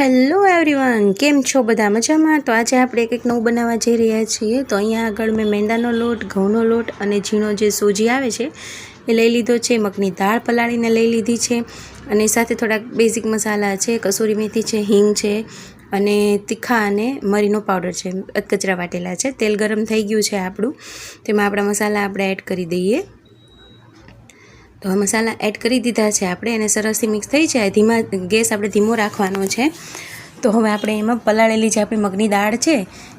Hello everyone કેમ છો બધા મજામાં? તો આજે આપણે એક એક નવું બનાવવા જઈ રહ્યા છીએ. તો અહીંયા આગળ મેં મેંદાનો લોટ, ઘઉંનો લોટ અને ઝીણો જે સૂજી આવે છે, એ લઈ લીધો છે. મગની દાળ પલાળીને લઈ લીધી છે અને સાથે થોડાક બેઝિક મસાલા છે, કસૂરી મેથી છે, હિંગ છે અને તીખા અને મરીનો પાવડર છે. અધકચરા વાટેલા છે. તેલ ગરમ થઈ ગયું છે આપણું. તેમાં આપણા મસાલા આપણે એડ કરી દઈએ. તો મસાલા એડ કરી દીધા છે આપણે એને સરસથી મિક્સ થઈ જાય. ધીમા ગેસ આપણે ધીમો રાખવાનો છે. તો હવે આપણે એમાં પલાળેલી જે આપણી મગની દાળ છે,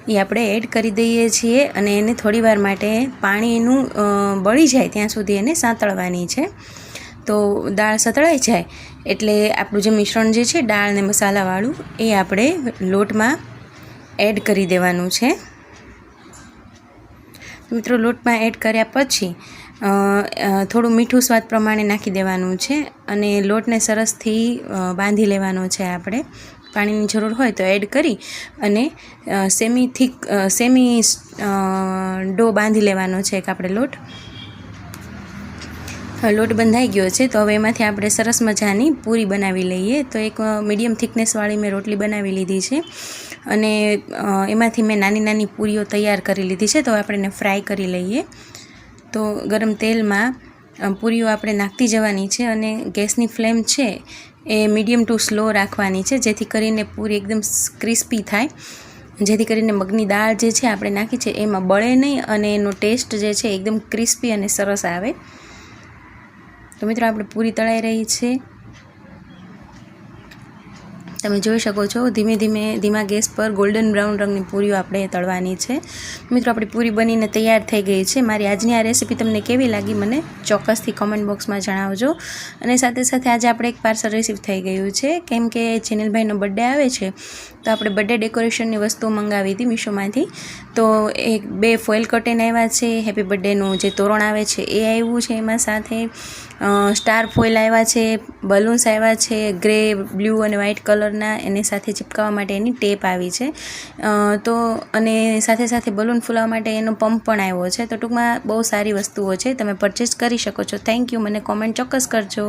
એ આપણે એડ કરી દઈએ છીએ અને એને થોડીવાર માટે પાણીનું બળી જાય ત્યાં સુધી એને સાંતળવાની છે. તો દાળ સતળાઈ જાય એટલે આપણું જે મિશ્રણ જે છે, દાળ ને મસાલાવાળું એ આપણે લોટમાં એડ કરી દેવાનું છે. મિત્રો, લોટમાં એડ કર્યા પછી થોડું મીઠું સ્વાદ પ્રમાણે નાખી દેવાનું છે અને લોટને સરસથી બાંધી લેવાનો છે આપણે. પાણીની જરૂર હોય તો એડ કરી અને સેમી થીક સેમી ડો બાંધી લેવાનો છે એક આપણે લોટ. લોટ બંધાઈ ગયો છે તો હવે એમાંથી આપણે સરસ મજાની પૂરી બનાવી લઈએ. તો એક મીડિયમ થિકનેસવાળી મેં રોટલી બનાવી લીધી છે અને એમાંથી મેં નાની નાની પૂરીઓ તૈયાર કરી લીધી છે તો આપણે એને ફ્રાય કરી લઈએ. તો ગરમ તેલમાં પૂરીઓ આપણે નાખતી જવાની છે અને ગેસની ફ્લેમ છે એ મીડિયમ ટુ સ્લો રાખવાની છે, જેથી કરીને પૂરી એકદમ ક્રિસ્પી થાય. જેથી કરીને મગની દાળ જે છે આપણે નાખી છે એમાં બળે નહીં અને એનો ટેસ્ટ જે છે એકદમ ક્રિસ્પી અને સરસ આવે. તો મિત્રો, આપણે પૂરી તળાઈ રહી છે. તમે જોઈ શકો છો, ધીમે ધીમે ધીમા ગેસ પર ગોલ્ડન બ્રાઉન રંગની પૂરીઓ આપણે તળવાની છે. મિત્રો, આપણી પૂરી બનીને તૈયાર થઈ ગઈ છે. મારી આજની આ રેસીપી તમને કેવી લાગી મને ચોક્કસથી કોમેન્ટ બોક્સમાં જણાવજો. અને સાથે સાથે આજે આપણે એક પાર્સલ રિસીવ થઈ ગયું છે. કેમ કે ચેનલભાઈનો બર્થડે આવે છે, તો આપણે બર્થડે ડેકોરેશનની વસ્તુઓ મંગાવી હતી મીશોમાંથી. તો એક, બે ફોઇલ કટેન આવ્યા છે હેપી બર્થડેનું જે તોરણ આવે છે એ આવ્યું છે એમાં સાથે. સ્ટાર ફોઇલ આવ્યા છે બલૂન્સ આવ્યા છે ગ્રે બ્લુ અને વ્હાઇટ કલરના એની સાથે ચિપકાવવા માટે એની ટેપ આવી છે. તો અને સાથે સાથે બલૂન ફૂલાવવા માટે એનો પંપ પણ આવ્યો છે. તો ટૂંકમાં બહુ સારી વસ્તુઓ છે. તમે પરચેસ કરી શકો છો. થેન્ક યુ મને કોમેન્ટ ચોક્કસ કરજો.